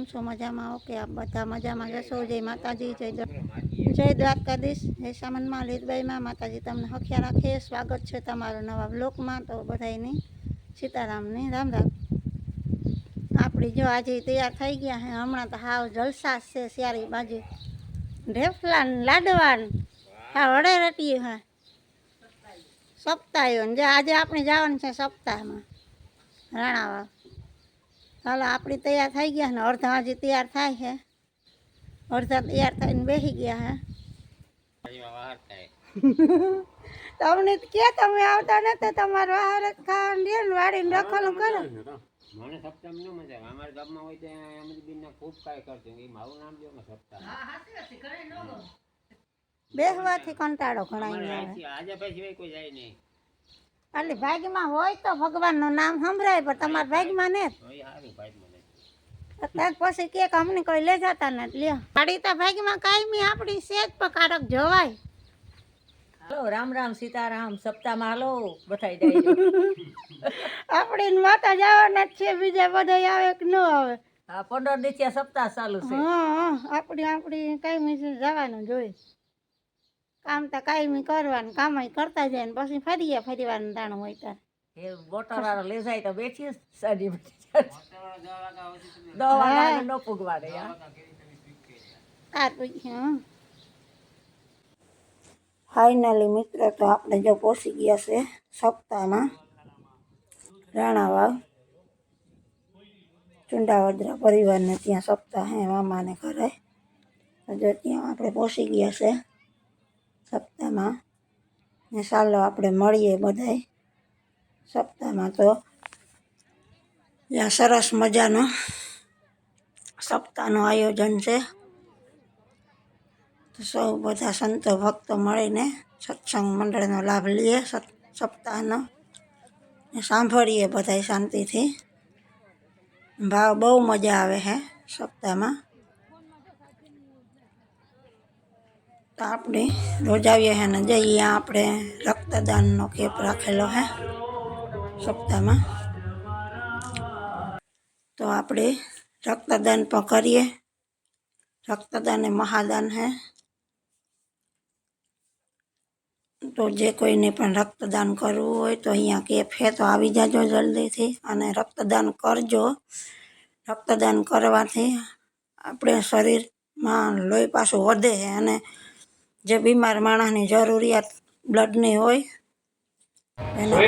મજામાં ઓકે આપ બધા મજામાં જશો? જય માતાજી, જય જય દ્વારકાધીશ. જય સામનમાં લીધબાઈમાં માતાજી તમને હખ્યા રાખે. સ્વાગત છે તમારા નવા બ્લોકમાં તો બધાની સીતારામની રામ રામ. આપણી જો આજે તૈયાર થઈ ગયા હે. હમણાં તો હાવ જલસા છે સિયારી બાજુ. ઢેફલા લાડવાન. હા વડે રટીએ હા. સપ્તાહ આજે આપણે જવાનું છે સપ્તાહમાં. રાણાવા હાલો આપણી તૈયાર થઈ ગયા ને અડધા હજી તૈયાર થાય છે. અડધા તૈયાર થઈને બેસી ગયા હે. તમને તો કે તમે આવતા નથી તમારું આહાર જ ખાવાનું દે ને વાળીને રખવાનું કરો. મને સપ્તાહ ન મજા આવે. અમારા ગામમાં હોય ત્યાં અમરીબેન ના ખૂબ કાંઈ કરશે. એ મારું નામ દો ને સપ્તાહ બેસવાથી કંટાળો ઘણા અમારે આવે. અહીંથી આજે પછી સિવાય કોઈ જાય નહીં. એટલે ભાગમાં હોય તો ભગવાનનું નામ સંભળાય પણ તમારા ભાગમાં ને તો એ સારું ભાઈ મને ત્યાર પછી કે અમને કોઈ લઈ જતા નથી. લ્યો. ગાડી તો ભાગમાં કાયમી આપણી સેજ પર કારક જોવાય. હાલો રામ રામ સીતારામ સપ્તાહમાં હાલો બતાવી દે આપણી માતા જવાના જ છે બીજા બધા આવે કે ન આવે. હા પંદર દિવસે સપ્તાહ ચાલુ છે. હા હા આપણી આપણી કાયમી જવાનું જોઈએ. કામ તો કાયમી કરવાનું કામ કરતા જાય ને પછી ફરીએ ફરીવાનું તાણું હોય ત્યારે એ મોટર વાળો લઈ જાય તો બેઠી સાડી દસ ન પૂગવા દે તો હા. ફાઇનલી મિત્ર તો આપણે જો પહોંચી ગયા છે સપ્તાહમાં રાણાવાવ ચુંડાવદરા પરિવારને ત્યાં સપ્તાહ હે મામાને ઘરે. તો જો ત્યાં આપણે પહોંચી ગયા છે. સપ્તાહમાં. ને ચાલો આપણે મળીએ બધાય. સપ્તાહમાં તો ત્યાં સરસ મજાનો સપ્તાહનું આયોજન છે. તો સૌ બધા સંતો ભક્તો મળીને સત્સંગ મંડળનો લાભ લઈએ સપ્તાહનો. ને સાંભળીએ બધાય શાંતિથી. ભાવ બહુ મજા આવે છે સપ્તાહમાં. તો આપણે રોજ આવીએ છે ને, જઈએ આપણે રક્તદાનનો કેમ્પ રાખેલો છે સપ્તાહમાં. તો આપણે રક્તદાન પણ કરીએ. રક્તદાન એ મહાદાન હે. તો જે કોઈને પણ રક્તદાન કરવું હોય તો અહીંયા કેફ છે તો આવી જાજો જલ્દીથી અને રક્તદાન કરજો. રક્તદાન કરવાથી આપણે શરીરમાં લોહી પાછું વધે છે અને જે બીમાર માણસની જરૂરિયાત બ્લડની હોય એને હવે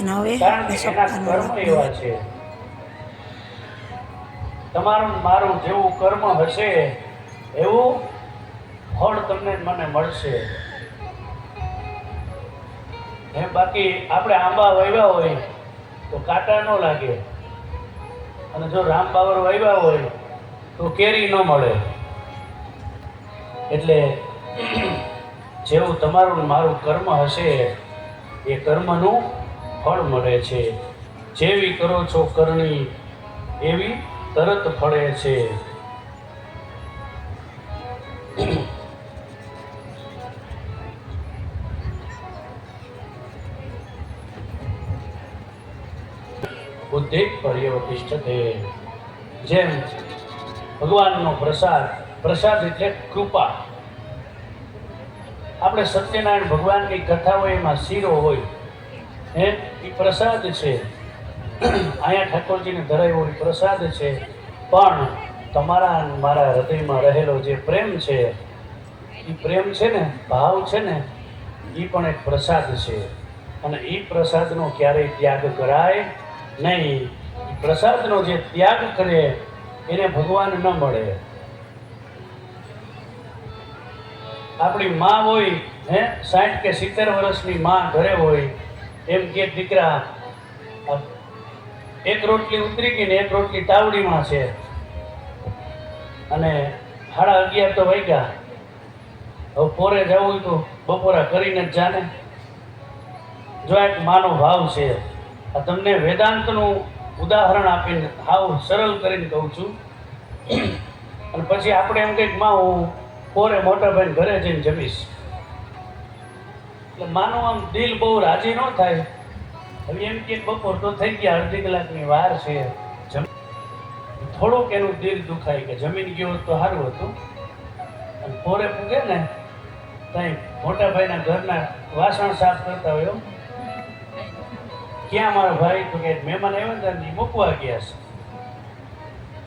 એના સપ્તાહનો કર્મ એવા છે. તમારું મારું જેવું કર્મ હશે એવું ફળ તમને મને મળશે. હે બાકી આપણે આંબા વાવ્યા હોય તો કાંટા ન લાગે. અને જો રામ પાવર વાવ્યા હોય તો કેરી ન મળે. એટલે જેવું તમારું મારું કર્મ હશે, એ કર્મનું ફળ મળે છે. જેવી કરો છો કરણી, એવી તરત ફળે છે. બુદ્ધિ પર્યવતિષ્ઠતે જેમ ભગવાનનો પ્રસાદ પ્રસાદ એટલે કૃપા. આપણે સત્યનારાયણ ભગવાનની કથા હોય એમાં શીરો હોય, હે? એ પ્રસાદ છે. અહીંયા ઠાકોરજીને ધરાયો એ પ્રસાદ છે. પણ તમારા મારા હૃદયમાં રહેલો જે પ્રેમ છે એ પ્રેમ છે ને, ભાવ છે ને એ પણ એક પ્રસાદ છે. અને એ પ્રસાદનો ક્યારેય ત્યાગ કરાય નહીં. પ્રસાદનો જે ત્યાગ કરે, એને ભગવાન ન મળે. આપણી માં હોય, હે? સાઠ કે સિત્તેર વર્ષની માં ઘરે હોય, એમ કે દીકરા એક રોટલી ઉતરી ગઈ ને એક રોટલી તાવડીમાં છે. અને સાડા અગિયાર તો વાગ્યા. હવે પોરે જવું હોય તો બપોરા કરીને જ જાને. જો એક માનો ભાવ છે. આ તમને વેદાંતનું ઉદાહરણ આપીને હાવ સરળ કરીને કહું છું. અને પછી આપણે એમ કંઈકમાં હું પોરે મોટા ભાઈ ઘરે જઈને જમીશ. એટલે માનું આમ દિલ બહુ રાજી ન થાય. હવે એમ કે બપોર તો થઈ ગયા, અડધી કલાકની વાર છે. થોડુંક એનું દિલ દુખાય કે જમીન ગયો તો સારું હતું. અને પોરે પૂગે ને ત્યાં મોટા ભાઈના ઘરના વાસણ સાફ કરતા હોય. ક્યાં મારો ભાઈ તો કે મહેમાન આવ્યા ને મૂકવા ગયા છે.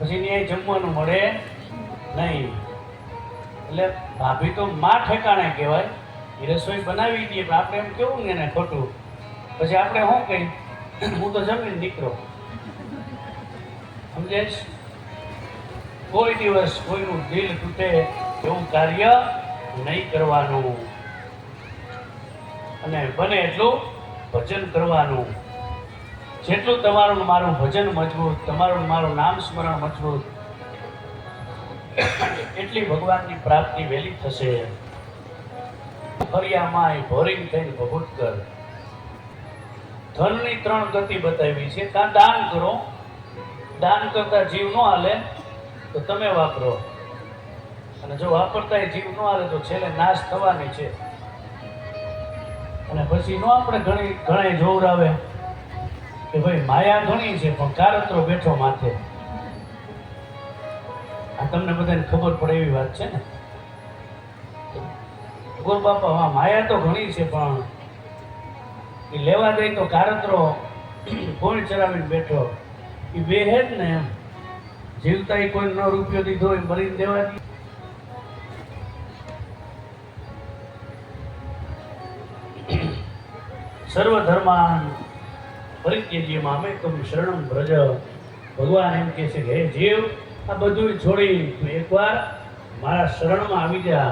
પછી ત્યાં જમવાનું મળે નહીં. એટલે ભાભી તો માં ઠેકાણે કહેવાય. એ રસોઈ બનાવી દઈએ, પણ આપણે એમ કેવું ને એને ખોટું? પછી આપણે શું કહી? હું તો જમીન નીકળો સમજે કોઈ દિવસ કોઈનું દિલ તૂટે એવું કાર્ય નહીં કરવાનું. અને બને એટલું ભજન કરવાનું. જેટલું તમારું મારું ભજન મજબૂત, તમારું મારું નામ સ્મરણ મજબૂત એટલી ભગવાનની પ્રાપ્તિ વહેલી થશે. ફરિયામાં ભોરિંગ થઈને ભભૂત કર ધનની ત્રણ ગતિ બતાવી છે. કાં દાન કરો. દાન કરતા જીવ ન હાલે, તો તમે વાપરો. અને જો વાપરતા જીવ ન હાલે, તો છેલ્લે નાશ થવાની છે. અને પછી નો આપણે ઘણી ઘણા જોવરાવે કે ભાઈ માયા ઘણી છે, પણ કારતરો બેઠો માથે. તમને બધાને ખબર પડે એવી વાત છે ને? ગોર બાપા હા, માયા તો ઘણી છે, પણ એ લેવા દઈ તો કારતરો કોણ ચરાવીને બેઠો. એ બેહે જ ને એમ. જીવતા એ કોઈ નો રૂપિયો દીધો એ મરીને દેવા દે. સર્વ ધર્માન પરિત્યજ્ય મામે તુમ શરણમ વ્રજ. ભગવાન એમ કહે છે કે, હે જીવ આ બધું છોડી તું એકવાર મારા શરણમાં આવી જા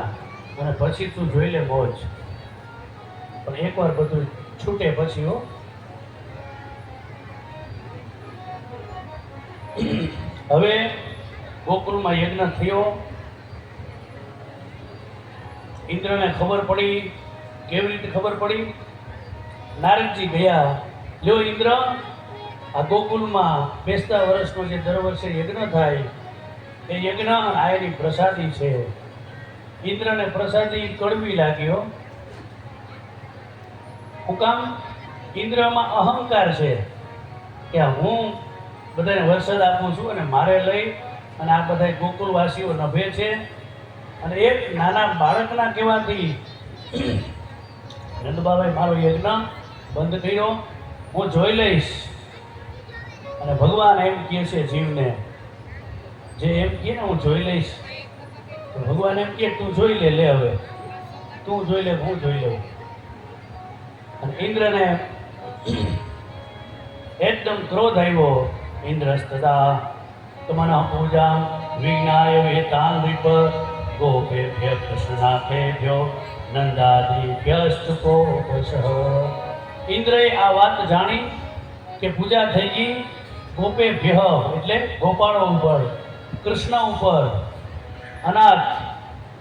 અને પછી તું જોઈ લે મોજ. પણ એકવાર બધું છૂટે પછી હો. હવે ગોકુલમાં યજ્ઞ થયો. ઇન્દ્રને ખબર પડી. કેવી રીતે ખબર પડી? નારદજી ગયા. લ્યો ઇન્દ્ર, આ ગોકુલમાં બેસતા વર્ષનો જે દર વર્ષે યજ્ઞ થાય એ યજ્ઞ આ પ્રસાદી છે. ઇન્દ્રને પ્રસાદી કડવી લાગ્યો હુકામ ઇન્દ્રમાં અહંકાર છે. કે હું બધાને વરસાદ આપું છું અને મારે લઈ અને આ બધા ગોકુલવાસીઓ નભે છે. અને એક નાના બાળકના કહેવાથી નંદબાભાઈ મારો યજ્ઞ બંધ કર્યો. હું જોઈ લઈશ. અને ભગવાન એમ કહે છે જીવને જે એમ કે ને, હું જોઈ લઈશ. ભગવાન એમ કે, તું જોઈ લે લે હવે. તું જોઈ લે, હું જોઈ લઉં. અને ઇન્દ્રને એકદમ ક્રોધ આવ્યો. ઇન્દ્રસ્તદા તમના પૂજા વિજ્ઞાય વેતાન વિપ ગોપેભ્ય કૃષ્ણનાથેભ્યો નંદાદિભ્યસ્તુકોપશ ઇન્દ્રએ આ વાત જાણી કે પૂજા થઈ ગઈ ગોપેભ્ય, એટલે ગોપાળો ઉપર કૃષ્ણ ઉપર અનાથ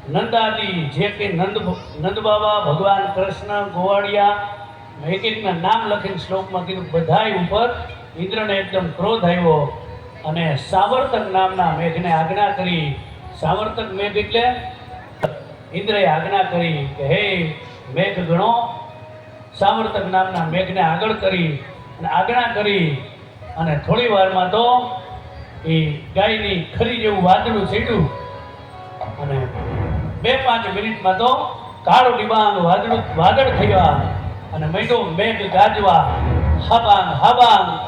નંદાદી જે કે નંદ નંદ બાબા, ભગવાન કૃષ્ણ, ગોવાળિયા એકના નામ લખીને શ્લોકમાં કીધું, બધાય ઉપર ઇન્દ્રને એકદમ ક્રોધ આવ્યો અને સાવર્તક નામના મેઘને આજ્ઞા કરી. સાવર્તક મેઘ એટલે ઇન્દ્રએ આજ્ઞા કરી કે, હે મેઘ ગણો સાવર્તક નામના મેઘને આગળ કરી અને આજ્ઞા કરી અને થોડી વારમાં તો એ ગાયની ખરી જેવું વાદળું છેડ્યું. અને બે પાંચ મિનિટમાં તો કાળું ડિબાંગ વાદળું વાદળ થયા. અને મૈડો મેઘ ગાજવા હાબાંગ હાબાંગ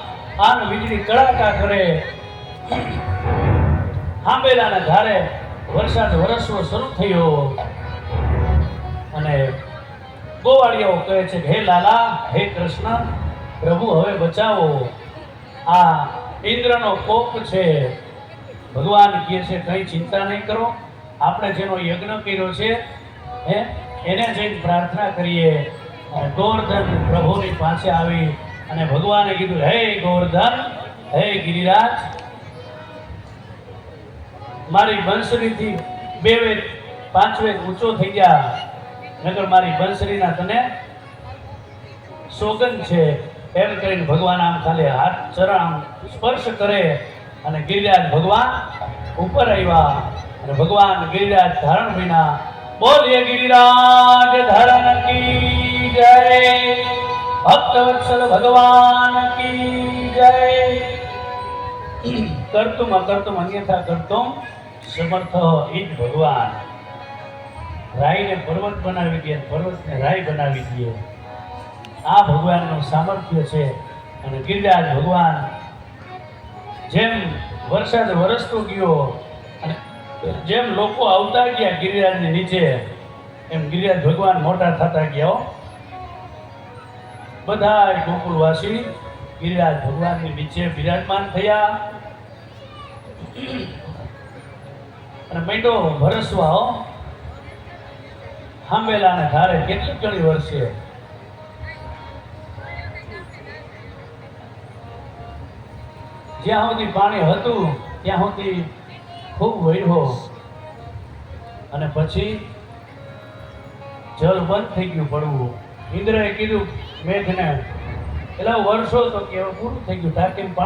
આન વીજળી કડાકા કરે. આંબેલાના ધારે વરસાદ વરસવો શરૂ થયો. અને ગોવાળિયાઓ કહે છે હે લાલા, હે કૃષ્ણ, પ્રભુ, હવે બચાવો. આ ઇન્દ્રનો કોપ છે. ભગવાન કહે છે, કંઈ ચિંતા નહીં કરો. આપણે જેનો યજ્ઞ કર્યો છે, હે, એને જઈને પ્રાર્થના કરીએ. ગોવર્ધન પ્રભુની પાસે આવી અને ભગવાને કીધું, હે ગોવર્ધન, હે ગિરિરાજ, મારી બંસરીથી બે વેદ પાંચ વેદ ઊંચો થઈ ગયા નગર મારી બંસરીના તને સોગન છે. એમ કરીને ભગવાન આમ ખાલી હાથ આમ સ્પર્શ કરે અને ગિરિરાજ ભગવાન ઉપર આવ્યા અને ભગવાન ગિરિરાજ ધારણ વિના બોલીએ, ગિરિરાજ ધરણ કી જય, ભક્ત વત્સલ ભગવાન કી જય. કરતું અકર્તું અન્યથા કરતું સમર્થ જ ભગવાન. રાઈને પર્વત બનાવી દે પર્વતને રાય બનાવી દે. આ ભગવાનનું સામર્થ્ય છે અને ગિરિરાજ ભગવાન જેમ વરસાદ વરસતો ગયો જેમ લોકો આવતા ગયા ગિરિરાજની નીચે, એમ ગિરિરાજ ભગવાન મોટા થતા ગયા. બધા ગોકુળવાસી ગિરિરાજ ભગવાનની નીચે બિરાજમાન થયા અને મેંડો વરસવા હો હાંભેલા અને ધારે કેટલી ઘણી વર્ષે જ્યાં સુધી પાણી હતું, ત્યાં સુધી ખૂબ વહેવો અને પછી જળ બંધ થઈ ગયું પડવું. ઇન્દ્રએ કીધું, મેઘને એટલે વર્ષો તો કેવું પૂરું થઈ ગયું પાણી